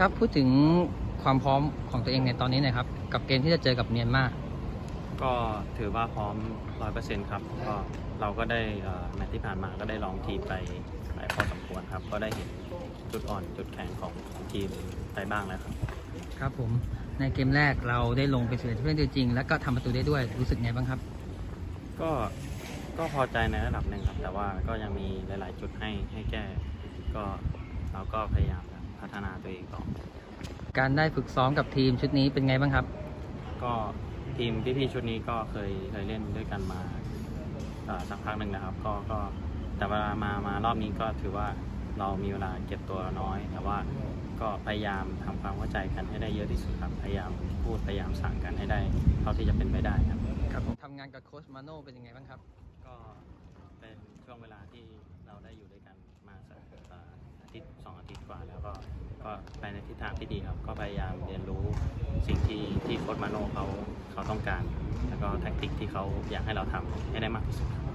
ครับพูดถึงความพร้อมของตัวเองในตอนนี้หน่อยครับ กับเกมที่จะเจอกับเมียนมาก็ถือว่าพร้อมร้อยเปอร์เซ็นต์ครับก็เราก็ได้เอ่อแมตช์ที่ผ่านมาก็ได้ลองทีมไปหลายพอสมควรครับ ก็ได้เห็นจุดอ่อนจุดแข็งของของทีมไปบ้างแล้วครับ ครับผมในเกมแรกเราได้ลงไปเสียที่เพื่อนตัวจริง แล้วก็ทำประตูได้ด้วยรู้สึกไงบ้างครับ ก็ก็พอใจในระดับหนึ่งครับ แต่ว่าก็ยังมีหลาย ๆ จุดให้ให้แก้ก็เราก็พยายาม พัฒนาตัวเองต่อ การได้ฝึกซ้อมกับทีมชุดนี้เป็นไงบ้างครับ ก็ทีมพี่ๆชุดนี้ก็เคยเคยเล่นด้วยกันมาเอ่อสักพักหนึ่งนะครับ ก็ก็แต่เวลามามารอบนี้ก็ถือว่าเรามีเวลาเก็บตัวน้อย แต่ว่าก็พยายามทำความเข้าใจกันให้ได้เยอะที่สุดครับพยายามพูดพยายามสั่งกันให้ได้เท่าที่จะเป็นไปได้ครับครับผมทำงานกับโค้ชมาโน่เป็นยังไงบ้างครับ ก็เป็น ไปในทิศทางที่ดีครับ ก็พยายามเรียนรู้สิ่งที่ที่โค้ชมาโน่เขาเขาต้องการ แล้วก็แท็กติกที่เขาอยากให้เราทำให้ได้มากที่สุดครับ